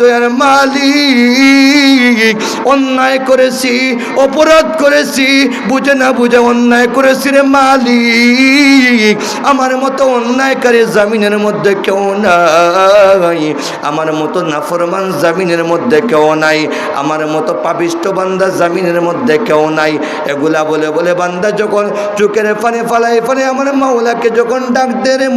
দয়ার মালিক, অন্যায় করেছি, অপরাধ করেছি, বুঝে না বুঝে অন্যায় করেছি রে মালিক। আমার মতো অন্যায়কারী জামিনের মধ্যে কেউ নাই। আমার মতো নাফরমান জামিনের মধ্যে কেউ নাই। আমার মতো পাপিষ্ট বান্দা জামিনের মধ্যে কেউ নাই। এগুলা বলে বলে বান্দা যখন চোখের ফানে ফালাই ফানে আমার মাওলাকে যখন ডাক দে রে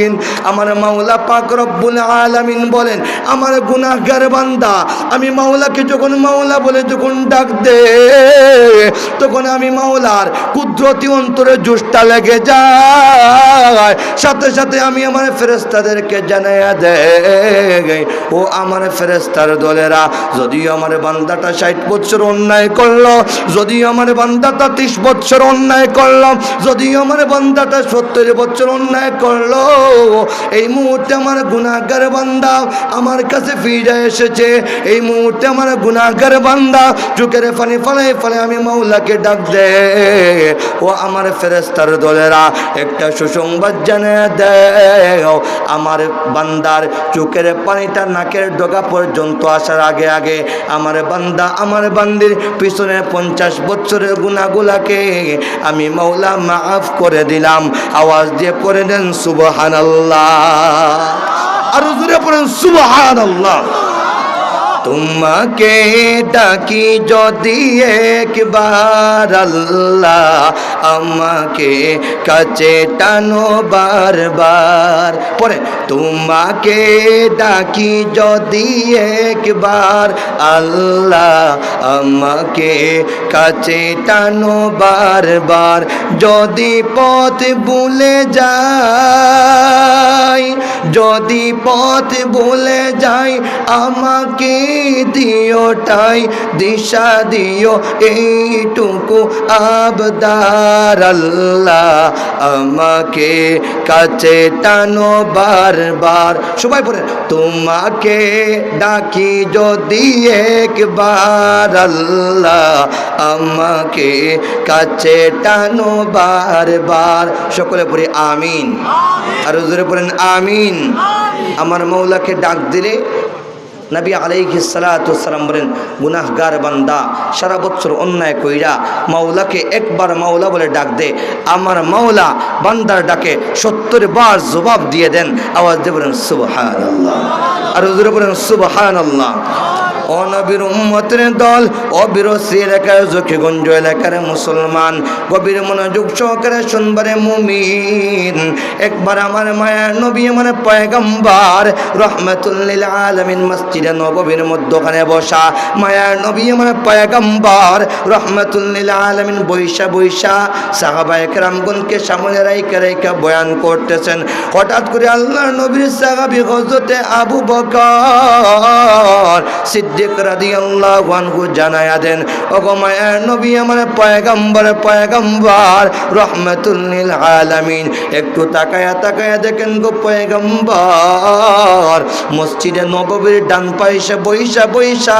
মুমিন আমার মাওলা পাক রব্বুল আলামিন বলেন, আমার গুনাহগার বান্দা, আমি মাওলাকে যখন মাওলা বলে যখন ডাক দে, তখন আমি মাওলার কুদরতি অন্তরে জুষ্টা লেগে যায়। সাথে সাথে আমি আমার ফেরেস্তাদেরকে জানাইয়া দে ও আমার ফেরেস্তার দলেরা, যদিও আমার বান্দাটা ষাট বছর অন্যায় করল, যদিও আমার বান্দাটা ত্রিশ বছর অন্যায় করল, যদিও আমার বান্দাটা সত্তর বছর অন্যায় করল, এই মুহূর্তে আমার গুণাগার বান্দা আমার কাছে ফিরে এসেছে। এই মুহূর্তে আমার গুণাগার বান্দা চোখের ফানি ফলে ফলে আমি মাওলাকে ডাক দে ও আমার ফেরেস্তার দলেরা, একটা সুসংবাদ জানিয়ে দেও। আমার বান্দার চোখের পানিটা নাকের ডগা পর্যন্ত আসার আগে আগে আমার বান্দা আমার বান্দির পিছনে পঞ্চাশ বছরের গুণাগুলাকে আমি মৌলা মাফ করে দিলাম। আওয়াজ দিয়ে পড়ে দেন সুবহান আরও জোরে পড়েন সুবহান তোমাকে ডাকি যদি একবার আল্লাহ আমাকে কাছে টানো বারবার। পরে তোমাকে ডাকি যদি একবার আল্লাহ আমাকে কাছে টানো বারবার। যদি পথ ভুলে যাই, যদি পথ ভুলে যাই, আমাকে দিওটাই, দিশা দিও, এইটুকু আবদার আল্লাহ আমাকে কাছে টানো বারবার। সবাই বলে তোমাকে ডাকি যদি একবার আল্লাহ আমাকে কাছে টানো বারবার। সকলে পড়ে আমিন। আর জোরে পড়েন আমিন। আমার মৌলাকে ডাক দিলে নবী আলাইহিসালাম বলেন, গুনাহগার বান্দা, সারা বছর অন্যায় কইরা মাওলাকে একবার মাওলা বলে ডাক দে, আমার মাওলা বান্দার ডাকে সত্তর বার জবাব দিয়ে দেন, আওয়াজ দিয়ে বলেন সুবহান আর হুজুরে বলেন সুবহান আল্লাহ অনবীর উম্মতের দল, অবিরসি এলাকার জকিগঞ্জ এলাকার মুসলমান, গভীর মনোযোগ সহকারে শুনবারে মুমিন। একবার আমার মায়ার নবী, আমার পয়গম্বার, রহমতুল্লিল আলমিন মসজিদে নবীর মধ্যখানে বসা। মায়ার নবী, আমার পয়গম্বার, রহমতুল্লিল আলমিন বৈশা বৈশা সাহাবা একরামগুনকে সামনে রাইকা রাইকা বয়ান করতেছেন। হঠাৎ করে আল্লাহ নবীর সাহাবি হজরতে আবু বকর সিদ্দিক রাদিয়াল্লাহু আনহু জানায়া দেন, ওগো মায়ার নবী, আমার পয়গম্বর পয়গম্বর রহমাতুল লিল আলামিন, একটু তাকায়া তাকায়া দেখেন গো পয়গম্বর। মসজিদে নববীর ডান পাইসা বইসা বইসা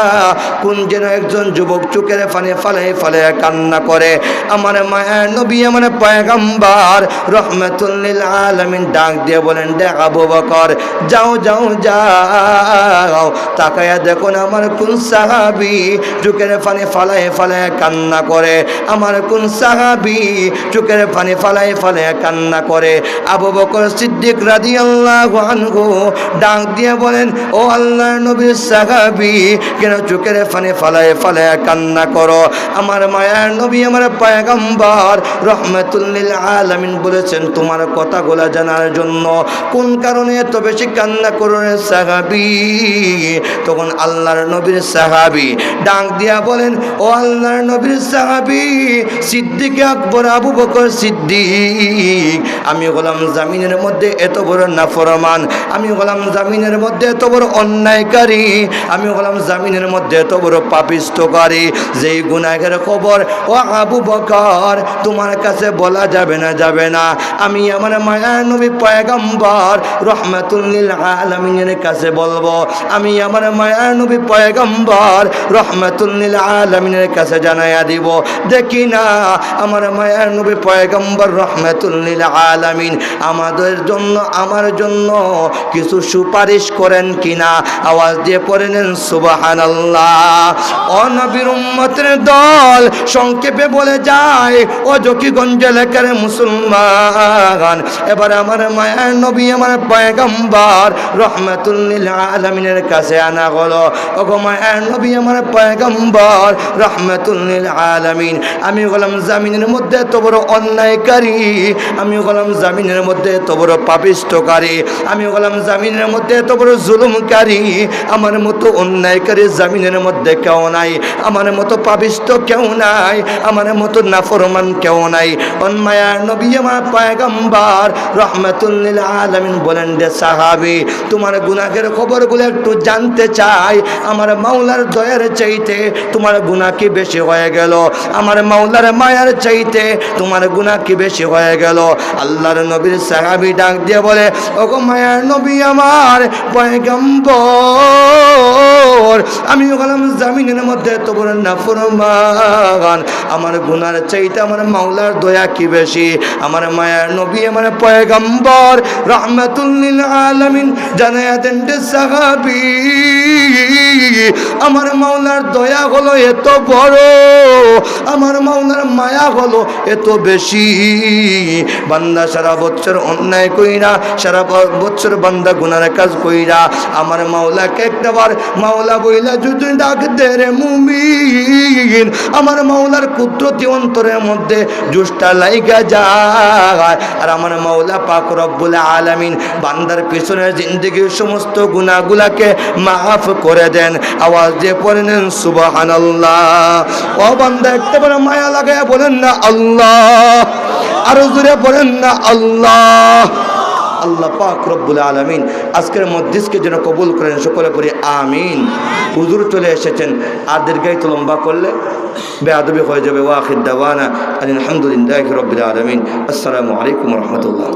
কোন যেন একজন যুবক চুকের ফানে ফালে ফালে কান্না করে। আমার মায়ার নবী, আমার পয়গম্বর, রহমাতুল লিল আলামিন ডাক দিয়ে বলেন দেখ আবু বকর, যাও যাও যাও। তাকায়া দেখুন আমার কোন সাহাবি চুকের পানি ফালায় ফালায় কান্না করে। আমার কোন সাহাবি চুকের পানি ফালায় ফালায় কান্না করে। আবু বকর সিদ্দিক রাদি আল্লাহ ডাক দিয়ে বলেন, ও আল্লাহ নবীর সাহাবি, কেন চুকের পানি ফালায় ফালায় কান্না করো? আমার মায়ার নবী, আমার পয়গম্বর রহমতুল্লিল আলামিন বলেছেন, তোমার কথাগুলা জানার জন্য। কোন কারণে এত বেশি কান্না করো রে সাহাবি? তখন আল্লাহর নবীর সাহাবি ডাক দিয়া বলেন, ও আল্লাহর নবীর সাহাবি, সিদ্দিক আকবর, আবু বকর সিদ্দিক, আমি হলাম জামিনের মধ্যে এত বড় নাফরমান, আমি হলাম জামিনের মধ্যে এত বড় অন্যায়কারী, আমি হলাম জামিনের মধ্যে এত বড় পাপিষ্টকারী, যেই গুনাহের খবর, ও আবু বকর, তোমার কাছে বলা যাবে না যাবে না। আমি আমার মায়ার নবী পয়গম্বর রহমাতুল্লিল আলমিনের কাছে বলব, আমি আমার মায়ার নবী পয় পয়গম্বর রহমাতুল্লিল আলমিনের কাছে জানাইয়া দিব। দেখি না, আমার মায়ার নবী পয়গম্বর রহমাতুল্লিল আলামিন আমাদের জন্য, আমার জন্য কিছু সুপারিশ করেন কিনা? আওয়াজ দিয়ে পড়ে নেন, সুবাহানাল্লাহ। অনবীর উম্মতের দল সংক্ষেপে বলে যায়, ও জকিগঞ্জ এলাকার মুসলমান, এবার আমার মায়ার নবী, আমার পয়গম্বর রহমাতুল্লিল আলমিনের কাছে আনা হলো। ওগো মায়ার নবী, আমার পয়গম্বর রহমাতুল্লিল আলামিন, আমি হলাম জামিনের মধ্যে এত বড় অন্যায়কারী, আমি হলাম জামিনের মধ্যে এত বড় পাপিষ্টকারী। আমি হলাম জামিনের মধ্যে এত বড় জুলুমকারী? আমার মতো অন্যায়কারী জামিনের মধ্যে কেউ নাই। আমার মতো পাপিষ্ট কেউ নাই। আমার মতো নাফরমান কেউ নাই। অন্মায়া নবী, আমার পয়গম্বর রহমাতুল্লিল আলামিন বলেন, রে সাহাবি, তোমার গুনাহের খবরগুলো একটু জানতে চাই। আমার মাওলার দয়ার চাইতে তোমার গুনাহ কি বেশি হয়ে গেল? আমার মাওলার মায়ার চাইতে তোমার গুনাহ কি বেশি হয়ে গেল? আল্লাহর নবীর সাহাবি ডাক দিয়ে বলে, ওগো মায়ার নবী আমার, পয়গম্বর, আমি হলাম জামিনের মধ্যে তো বড় নাফরমান। আমার গুনার চাইতে আমার মাওলার দয়া কি বেশি? আমার মায়ার নবী, আমার পয়গম্বর রহমাতুল্লিল আলামিন জানায়া দেন রে সাহাবি, আমার মাওলার দয়া হলো এত বড়, আমার মাওলার মায়া হলো এত বেশি। বান্দা সারা বছর অন্যায় কইরা, সারা বছর বান্দা গুনার কাজ কইরা, আমার মাওলাকে একটাবার মাওলা বইলা যদি ডাক দে রে মুমিন, আমার মাওলার কুদরতি অন্তরের মধ্যে জুসটা লাইগা যায়। আর আমার মাওলা পাক রব্বুল আলামিন বান্দার পিছনের জিন্দগির সমস্ত গুনাহগুলাকে মাফ করে দেন। আওয়াজ দিয়ে পড়ে নেন, সুবহানাল্লাহ। ও বান্দা, একটাবার মায়া লাগায় বলেন না, আল্লাহ। আরও জোরে বলেন না, আল্লাহ। আল্লাহ পাক রব্বুল আলমিন আজকের মধ্যিসকে যেন কবুল করেন, সকলে পড়ি আমিন। হুজুর চলে এসেছেন, আর দীর্ঘায়িত লম্বা করলে বেআবি হয়ে যাবে। ওয়াখিদ দাওয়ানা আলহামদুলিল্লাহ রব্বুল আলমিন। আসসালামু আলাইকুম রহমতুল্লাহ।